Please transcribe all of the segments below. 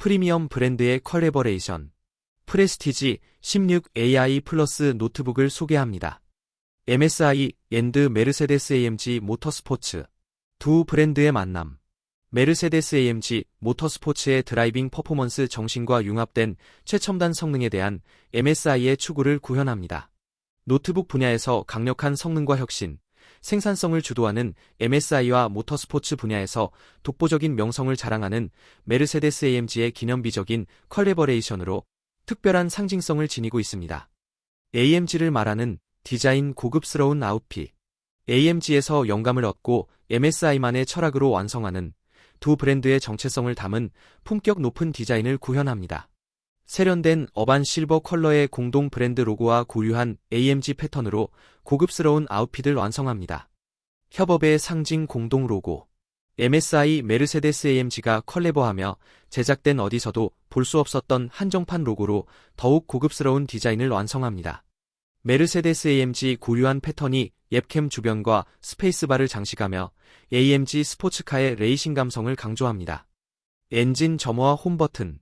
프리미엄 브랜드의 컬래버레이션, 프레스티지 16AI 플러스 노트북을 소개합니다. MSI 앤드 메르세데스 AMG 모터스포츠 두 브랜드의 만남. 메르세데스 AMG 모터스포츠의 드라이빙 퍼포먼스 정신과 융합된 최첨단 성능에 대한 MSI의 추구를 구현합니다. 노트북 분야에서 강력한 성능과 혁신, 생산성을 주도하는 MSI와 모터스포츠 분야에서 독보적인 명성을 자랑하는 메르세데스 AMG의 기념비적인 컬래버레이션으로 특별한 상징성을 지니고 있습니다. AMG를 말하는 디자인 고급스러운 아웃핏. AMG에서 영감을 얻고 MSI만의 철학으로 완성하는 두 브랜드의 정체성을 담은 품격 높은 디자인을 구현합니다. 세련된 어반 실버 컬러의 공동 브랜드 로고와 고유한 AMG 패턴으로 고급스러운 아웃핏을 완성합니다. 협업의 상징 공동 로고. MSI 메르세데스 AMG가 컬래버하며 제작된 어디서도 볼 수 없었던 한정판 로고로 더욱 고급스러운 디자인을 완성합니다. 메르세데스 AMG 고유한 패턴이 앱캠 주변과 스페이스바를 장식하며 AMG 스포츠카의 레이싱 감성을 강조합니다. 엔진 점화와 홈 버튼,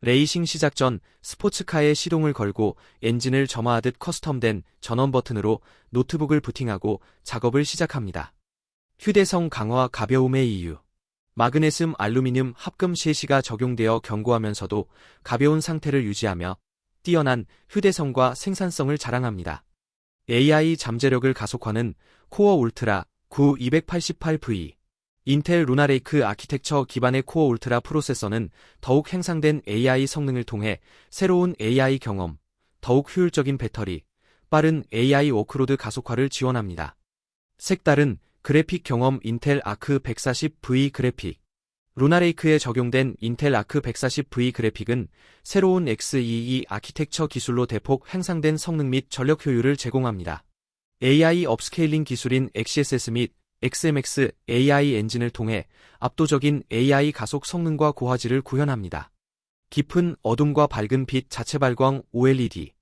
레이싱 시작 전 스포츠카에 시동을 걸고 엔진을 점화하듯 커스텀된 전원 버튼으로 노트북을 부팅하고 작업을 시작합니다. 휴대성 강화 가벼움의 이유. 마그네슘 알루미늄 합금 셰시가 적용되어 견고하면서도 가벼운 상태를 유지하며 뛰어난 휴대성과 생산성을 자랑합니다. AI 잠재력을 가속화는 코어 울트라 9288V 인텔 루나레이크 아키텍처 기반의 코어 울트라 프로세서는 더욱 향상된 AI 성능을 통해 새로운 AI 경험, 더욱 효율적인 배터리, 빠른 AI 워크로드 가속화를 지원합니다. 색다른 그래픽 경험 인텔 아크 140V 그래픽 루나레이크에 적용된 인텔 아크 140V 그래픽은 새로운 X22 아키텍처 기술로 대폭 향상된 성능 및 전력 효율을 제공합니다. AI 업스케일링 기술인 XSS 및 XMX AI 엔진을 통해 압도적인 AI 가속 성능과 고화질을 구현합니다. 깊은 어둠과 밝은 빛 자체 발광 OLED.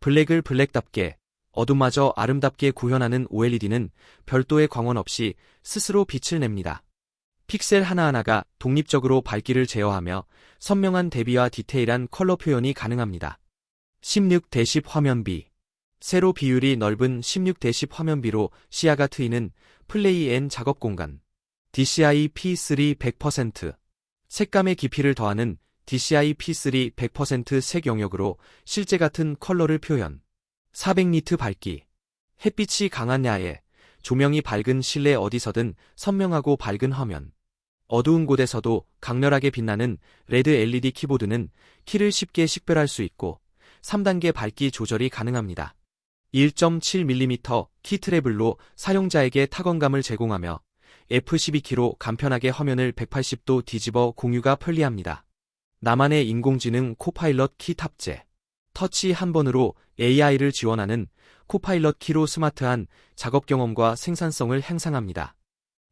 블랙을 블랙답게, 어둠마저 아름답게 구현하는 OLED는 별도의 광원 없이 스스로 빛을 냅니다. 픽셀 하나하나가 독립적으로 밝기를 제어하며 선명한 대비와 디테일한 컬러 표현이 가능합니다. 16대10 화면비 세로 비율이 넓은 16대10 화면비로 시야가 트이는 플레이 앤 작업 공간. DCI P3 100% 색감의 깊이를 더하는 DCI P3 100%색 영역으로 실제 같은 컬러를 표현. 400니트 밝기. 햇빛이 강한 야외, 조명이 밝은 실내 어디서든 선명하고 밝은 화면. 어두운 곳에서도 강렬하게 빛나는 레드 LED 키보드는 키를 쉽게 식별할 수 있고 3단계 밝기 조절이 가능합니다. 1.7mm 키 트래블로 사용자에게 타건감을 제공하며 F12키로 간편하게 화면을 180도 뒤집어 공유가 편리합니다. 나만의 인공지능 코파일럿 키 탑재. 터치 한 번으로 AI를 지원하는 코파일럿 키로 스마트한 작업 경험과 생산성을 향상합니다.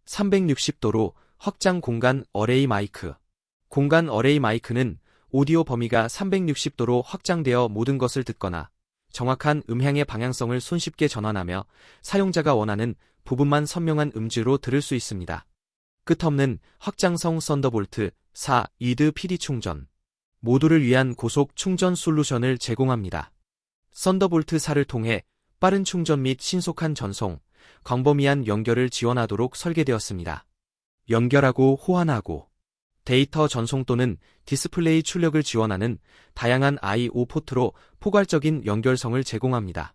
360도로 확장 공간 어레이 마이크. 공간 어레이 마이크는 오디오 범위가 360도로 확장되어 모든 것을 듣거나 정확한 음향의 방향성을 손쉽게 전환하며 사용자가 원하는 부분만 선명한 음질로 들을 수 있습니다. 끝없는 확장성 썬더볼트 4 이드 PD 충전 모두를 위한 고속 충전 솔루션을 제공합니다. 썬더볼트 4를 통해 빠른 충전 및 신속한 전송, 광범위한 연결을 지원하도록 설계되었습니다. 연결하고 호환하고 데이터 전송 또는 디스플레이 출력을 지원하는 다양한 I.O 포트로 포괄적인 연결성을 제공합니다.